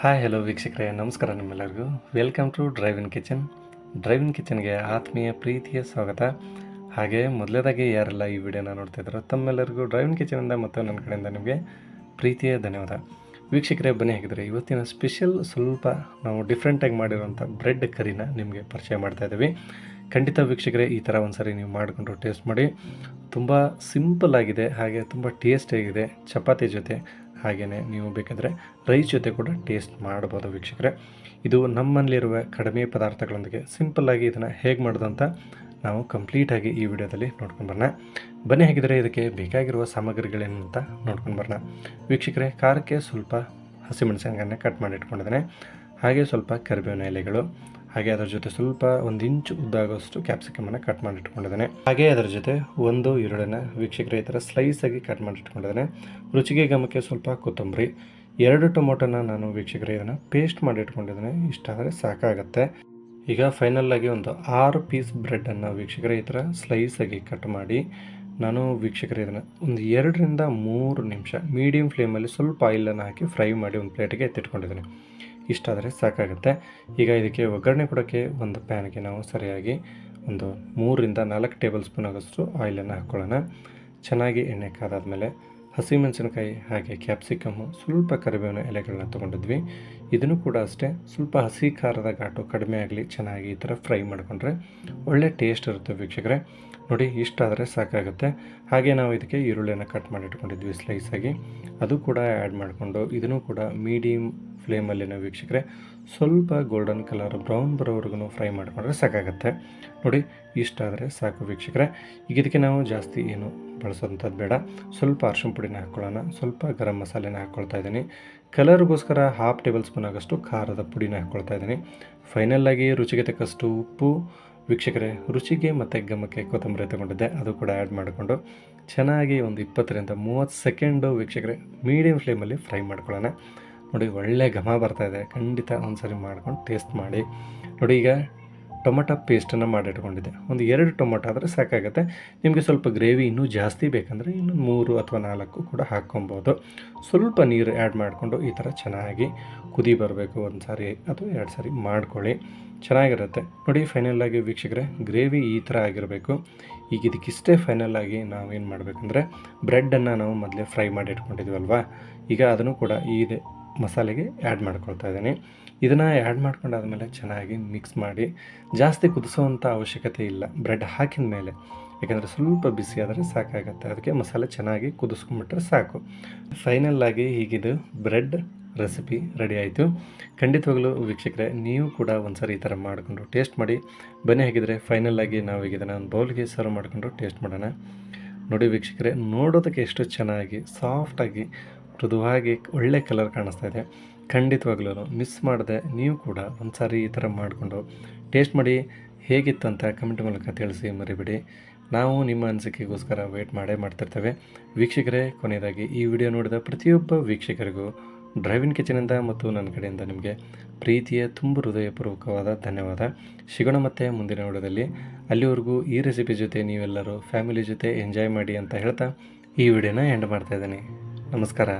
Hi hello ವೀಕ್ಷಕರೇ, ನಮಸ್ಕಾರ ನಿಮ್ಮೆಲ್ಲರಿಗೂ. Welcome to drive in kitchen drive in ಕಿಚನ್ಗೆ ಆತ್ಮೀಯ ಪ್ರೀತಿಯ ಸ್ವಾಗತ. ಹಾಗೆ ಮೊದಲೇದಾಗಿ ಯಾರೆಲ್ಲ ಈ ವಿಡಿಯೋನ ನೋಡ್ತಾ ಇದ್ದಾರೋ ತಮ್ಮೆಲ್ಲರಿಗೂ ಡ್ರೈವ್ ಇನ್ ಕಿಚನಿಂದ ಮತ್ತು ನನ್ನ ಕಡೆಯಿಂದ ನಿಮಗೆ ಪ್ರೀತಿಯ ಧನ್ಯವಾದ. ವೀಕ್ಷಕರೇ, ಬನ್ನಿ ಹಾಕಿದರೆ ಇವತ್ತಿನ ಸ್ಪೆಷಲ್ ಸ್ವಲ್ಪ ನಾವು ಡಿಫ್ರೆಂಟಾಗಿ ಮಾಡಿರುವಂಥ ಬ್ರೆಡ್ ಕರಿನ ನಿಮಗೆ ಪರಿಚಯ ಮಾಡ್ತಾ ಇದ್ದೀವಿ. ಖಂಡಿತ ವೀಕ್ಷಕರೇ, ಈ ಥರ ಒಂದ್ಸರಿ ನೀವು ಮಾಡಿಕೊಂಡು ಟೇಸ್ಟ್ ಮಾಡಿ. ತುಂಬ ಸಿಂಪಲ್ ಆಗಿದೆ, ಹಾಗೆ ತುಂಬ ಟೇಸ್ಟಿಯಾಗಿದೆ ಚಪಾತಿ ಜೊತೆ ಹಾಗೆಯೇ ನೀವು ಬೇಕಾದರೆ ರೈಸ್ ಜೊತೆ ಕೂಡ ಟೇಸ್ಟ್ ಮಾಡ್ಬೋದು ವೀಕ್ಷಕರೇ. ಇದು ನಮ್ಮಲ್ಲಿರುವ ಕಡಿಮೆ ಪದಾರ್ಥಗಳೊಂದಿಗೆ ಸಿಂಪಲ್ಲಾಗಿ ಇದನ್ನು ಹೇಗೆ ಮಾಡೋದು ಅಂತ ನಾವು ಕಂಪ್ಲೀಟಾಗಿ ಈ ವಿಡಿಯೋದಲ್ಲಿ ನೋಡ್ಕೊಂಡು ಬರೋಣ. ಬನ್ನಿ ಹಾಗಿದ್ರೆ ಇದಕ್ಕೆ ಬೇಕಾಗಿರುವ ಸಾಮಗ್ರಿಗಳೇನು ಅಂತ ನೋಡ್ಕೊಂಡು ಬರೋಣ. ವೀಕ್ಷಕರೇ ಖಾರಕ್ಕೆ ಸ್ವಲ್ಪ ಹಸಿಮೆಣಸಿನಕಾಯನ್ನ ಕಟ್ ಮಾಡಿ ಇಟ್ಕೊಂಡಿದ್ದೇನೆ. ಹಾಗೆ ಸ್ವಲ್ಪ ಕರಿಬೇವಿನ ಎಲೆಗಳು ಹಾಗೆ ಅದರ ಜೊತೆ ಸ್ವಲ್ಪ ಒಂದು ಇಂಚು ಉದ್ದ ಆಗೋಷ್ಟು ಕ್ಯಾಪ್ಸಿಕಮನ್ನು ಕಟ್ ಮಾಡಿಟ್ಕೊಂಡಿದ್ದೇನೆ. ಹಾಗೆ ಅದರ ಜೊತೆ ಒಂದು ಈರುಳ್ಳಿನ ವೀಕ್ಷಕರ ಈ ಥರ ಆಗಿ ಕಟ್ ಮಾಡಿಟ್ಕೊಂಡಿದ್ದೇನೆ. ರುಚಿಗೆ ಗಮಕ್ಕೆ ಸ್ವಲ್ಪ ಕೊತ್ತಂಬರಿ. ಎರಡು ಟೊಮೊಟೊನ ನಾನು ವೀಕ್ಷಕರ ಇದನ್ನು ಪೇಸ್ಟ್ ಮಾಡಿ ಇಟ್ಕೊಂಡಿದ್ದೇನೆ ಇಷ್ಟ ಆದರೆ ಸಾಕಾಗುತ್ತೆ. ಈಗ ಫೈನಲ್ ಆಗಿ ಒಂದು ಆರು ಪೀಸ್ ಬ್ರೆಡ್ಡನ್ನು ವೀಕ್ಷಕರ ಈ ಥರ ಸ್ಲೈಸ್ ಆಗಿ ಕಟ್ ಮಾಡಿ ನಾನು ವೀಕ್ಷಕರ ಇದನ್ನು ಒಂದು ಎರಡರಿಂದ ಮೂರು ನಿಮಿಷ ಮೀಡಿಯಮ್ ಫ್ಲೇಮಲ್ಲಿ ಸ್ವಲ್ಪ ಆಯಿಲನ್ನು ಹಾಕಿ ಫ್ರೈ ಮಾಡಿ ಒಂದು ಪ್ಲೇಟಿಗೆ ಎತ್ತಿಟ್ಕೊಂಡಿದ್ದೀನಿ. ಇಷ್ಟಾದರೆ ಸಾಕಾಗುತ್ತೆ. ಈಗ ಇದಕ್ಕೆ ಒಗ್ಗರಣೆ ಕೊಡೋಕ್ಕೆ ಒಂದು ಪ್ಯಾನ್ಗೆ ನಾವು ಸರಿಯಾಗಿ ಒಂದು ಮೂರರಿಂದ ನಾಲ್ಕು ಟೇಬಲ್ ಸ್ಪೂನ್ ಆಗೋಷ್ಟು ಆಯಿಲನ್ನು ಹಾಕ್ಕೊಳ್ಳೋಣ ಚೆನ್ನಾಗಿ ಎಣ್ಣೆ ಕಾದಾದ್ಮೇಲೆ ಹಸಿಮೆಣಸಿನಕಾಯಿ ಹಾಗೆ ಕ್ಯಾಪ್ಸಿಕಮ್ಮು ಸ್ವಲ್ಪ ಕರಿಬೇವಿನ ಎಲೆಗಳನ್ನ ತೊಗೊಂಡಿದ್ವಿ. ಇದನ್ನು ಕೂಡ ಅಷ್ಟೇ ಸ್ವಲ್ಪ ಹಸಿ ಖಾರದ ಘಾಟು ಕಡಿಮೆ ಆಗಲಿ ಚೆನ್ನಾಗಿ ಈ ಥರ ಫ್ರೈ ಮಾಡಿಕೊಂಡ್ರೆ ಒಳ್ಳೆ ಟೇಸ್ಟ್ ಇರುತ್ತೆ ವೀಕ್ಷಕರೇ. ನೋಡಿ ಇಷ್ಟಾದರೆ ಸಾಕಾಗುತ್ತೆ. ಹಾಗೆ ನಾವು ಇದಕ್ಕೆ ಈರುಳ್ಳಿಯನ್ನು ಕಟ್ ಮಾಡಿ ಇಟ್ಕೊಂಡಿದ್ವಿ ಸ್ಲೈಸಾಗಿ ಅದು ಕೂಡ ಆ್ಯಡ್ ಮಾಡಿಕೊಂಡು, ಇದನ್ನು ಕೂಡ ಮೀಡಿಯಮ್ ಫ್ಲೇಮಲ್ಲಿ ನಾವು ವೀಕ್ಷಕರೆ, ಸ್ವಲ್ಪ ಗೋಲ್ಡನ್ ಕಲರ್ ಬ್ರೌನ್ ಬರೋವರೆಗೂ ಫ್ರೈ ಮಾಡಿಕೊಂಡ್ರೆ ಸಾಕಾಗುತ್ತೆ. ನೋಡಿ ಇಷ್ಟಾದರೆ ಸಾಕು ವೀಕ್ಷಕರೆ. ಈಗ ಇದಕ್ಕೆ ನಾವು ಜಾಸ್ತಿ ಏನು ಬಳಸೋಂಥದ್ದು ಬೇಡ. ಸ್ವಲ್ಪ ಅರ್ಶಿನ ಪುಡಿನ ಹಾಕ್ಕೊಳ್ಳೋಣ ಸ್ವಲ್ಪ ಗರಂ ಮಸಾಲೆನ ಹಾಕ್ಕೊಳ್ತಾ ಇದ್ದೀನಿ. ಕಲರ್ಗೋಸ್ಕರ ಹಾಫ್ ಟೇಬಲ್ ಸ್ಪೂನ್ ಆಗೋಷ್ಟು ಖಾರದ ಪುಡಿನ ಹಾಕ್ಕೊಳ್ತಾ ಇದ್ದೀನಿ. ಫೈನಲ್ಲಾಗಿ ರುಚಿಗೆ ತಕ್ಕಷ್ಟು ಉಪ್ಪು ವೀಕ್ಷಕರೇ, ರುಚಿಗೆ ಮತ್ತು ಗಮಕ್ಕೆ ಕೊತ್ತಂಬರಿ ತಗೊಂಡಿದ್ದೆ. ಅದು ಕೂಡ ಆ್ಯಡ್ ಮಾಡಿಕೊಂಡು ಚೆನ್ನಾಗಿ ಒಂದು ಇಪ್ಪತ್ತರಿಂದ ಮೂವತ್ತು ಸೆಕೆಂಡು ವೀಕ್ಷಕರೇ ಮೀಡಿಯಮ್ ಫ್ಲೇಮಲ್ಲಿ ಫ್ರೈ ಮಾಡ್ಕೊಳ್ಳೋಣ. ನೋಡಿ, ಒಳ್ಳೆ ಘಮ ಬರ್ತಾ ಇದೆ. ಖಂಡಿತ ಒಂದು ಸರಿ ಮಾಡ್ಕೊಂಡು ಟೇಸ್ಟ್ ಮಾಡಿ. ನೋಡಿ, ಈಗ ಟೊಮೊಟೊ ಪೇಸ್ಟನ್ನು ಮಾಡಿಟ್ಕೊಂಡಿದ್ದೆ. ಒಂದು ಎರಡು ಟೊಮೊಟೊ ಆದರೆ ಸಾಕಾಗುತ್ತೆ. ನಿಮಗೆ ಸ್ವಲ್ಪ ಗ್ರೇವಿ ಇನ್ನೂ ಜಾಸ್ತಿ ಬೇಕಂದರೆ ಇನ್ನು ಮೂರು ಅಥವಾ ನಾಲ್ಕು ಕೂಡ ಹಾಕ್ಕೊಬೋದು. ಸ್ವಲ್ಪ ನೀರು ಆ್ಯಡ್ ಮಾಡಿಕೊಂಡು ಈ ಥರ ಚೆನ್ನಾಗಿ ಕುದಿ ಬರಬೇಕು ಒಂದು ಸಾರಿ ಅಥವಾ ಎರಡು ಸಾರಿ ಮಾಡ್ಕೊಳ್ಳಿ. ಚೆನ್ನಾಗಿರುತ್ತೆ. ನೋಡಿ ಫೈನಲ್ ಆಗಿ ವೀಕ್ಷಕರೇ, ಗ್ರೇವಿ ಈ ಥರ ಆಗಿರಬೇಕು. ಈಗ ಇದಕ್ಕಿಷ್ಟೇ ಫೈನಲ್ ಆಗಿ ನಾವೇನು ಮಾಡಬೇಕಂದ್ರೆ ಬ್ರೆಡ್ಡನ್ನು ನಾವು ಮೊದಲೇ ಫ್ರೈ ಮಾಡಿ ಇಟ್ಕೊಂಡಿದ್ವಲ್ವಾ ಈಗ ಅದನ್ನು ಕೂಡ ಇದೆ ಮಸಾಲೆಗೆ ಆ್ಯಡ್ ಮಾಡ್ಕೊಳ್ತಾ ಇದ್ದೀನಿ. ಇದನ್ನು ಆ್ಯಡ್ ಮಾಡ್ಕೊಂಡಾದ್ಮೇಲೆ ಚೆನ್ನಾಗಿ ಮಿಕ್ಸ್ ಮಾಡಿ ಜಾಸ್ತಿ ಕುದಿಸುವಂಥ ಅವಶ್ಯಕತೆ ಇಲ್ಲ. ಬ್ರೆಡ್ ಹಾಕಿದ ಮೇಲೆ. ಯಾಕಂದರೆ ಸ್ವಲ್ಪ ಬಿಸಿ ಆದರೆ ಸಾಕಾಗುತ್ತೆ. ಅದಕ್ಕೆ ಮಸಾಲೆ ಚೆನ್ನಾಗಿ ಕುದಿಸ್ಕೊಂಡ್ಬಿಟ್ರೆ ಸಾಕು. ಫೈನಲ್ ಆಗಿ ಹೀಗಿದು ಬ್ರೆಡ್ ರೆಸಿಪಿ ರೆಡಿ ಆಯಿತು. ಖಂಡಿತವಾಗಲೂ ವೀಕ್ಷಕರೇ, ನೀವು ಕೂಡ ಒಂದ್ಸರಿ ಈ ಥರ ಮಾಡಿಕೊಂಡು ಟೇಸ್ಟ್ ಮಾಡಿ. ಬನ್ನಿ ಹಾಕಿದರೆ ಫೈನಲ್ ಆಗಿ ನಾವು ಈಗ ಇದನ್ನು ಒಂದು ಬೌಲ್ಗೆ ಸರ್ವ್ ಮಾಡಿಕೊಂಡು ಟೇಸ್ಟ್ ಮಾಡೋಣ. ನೋಡಿ ವೀಕ್ಷಕರೇ, ನೋಡೋದಕ್ಕೆ ಎಷ್ಟು ಚೆನ್ನಾಗಿ ಸಾಫ್ಟಾಗಿ ಮೃದುವಾಗಿ ಒಳ್ಳೆ ಕಲರ್ ಕಾಣಿಸ್ತಾ ಇದೆ. ಖಂಡಿತವಾಗ್ಲೂ ಮಿಸ್ ಮಾಡಿದೆ, ನೀವು ಕೂಡ ಒಂದು ಸಾರಿ ಈ ಥರ ಮಾಡಿಕೊಂಡು ಟೇಸ್ಟ್ ಮಾಡಿ ಹೇಗಿತ್ತು ಅಂತ ಕಮೆಂಟ್ ಮೂಲಕ ತಿಳಿಸಿ ಮರಿಬಿಡಿ. ನಾವು ನಿಮ್ಮ ಅನಿಸಿಕೆಗೋಸ್ಕರ ವೆಯ್ಟ್ ಮಾಡೇ ಮಾಡ್ತಿರ್ತೇವೆ. ವೀಕ್ಷಕರೇ, ಕೊನೆಯದಾಗಿ ಈ ವಿಡಿಯೋ ನೋಡಿದ ಪ್ರತಿಯೊಬ್ಬ ವೀಕ್ಷಕರಿಗೂ ಡ್ರೈವಿಂಗ್ ಕಿಚನಿಂದ ಮತ್ತು ನನ್ನ ಕಡೆಯಿಂದ ನಿಮಗೆ ಪ್ರೀತಿಯ ತುಂಬ ಹೃದಯಪೂರ್ವಕವಾದ ಧನ್ಯವಾದ. ಸಿಗೋಣ ಮತ್ತೆ ಮುಂದಿನ ವಿಡಿಯೋದಲ್ಲಿ. ಅಲ್ಲಿವರೆಗೂ ಈ ರೆಸಿಪಿ ಜೊತೆ ನೀವೆಲ್ಲರೂ ಫ್ಯಾಮಿಲಿ ಜೊತೆ ಎಂಜಾಯ್ ಮಾಡಿ ಅಂತ ಹೇಳ್ತಾ ಈ ವಿಡಿಯೋನ ಎಂಡ್ ಮಾಡ್ತಾಯಿದ್ದೀನಿ ನಮಸ್ಕಾರ.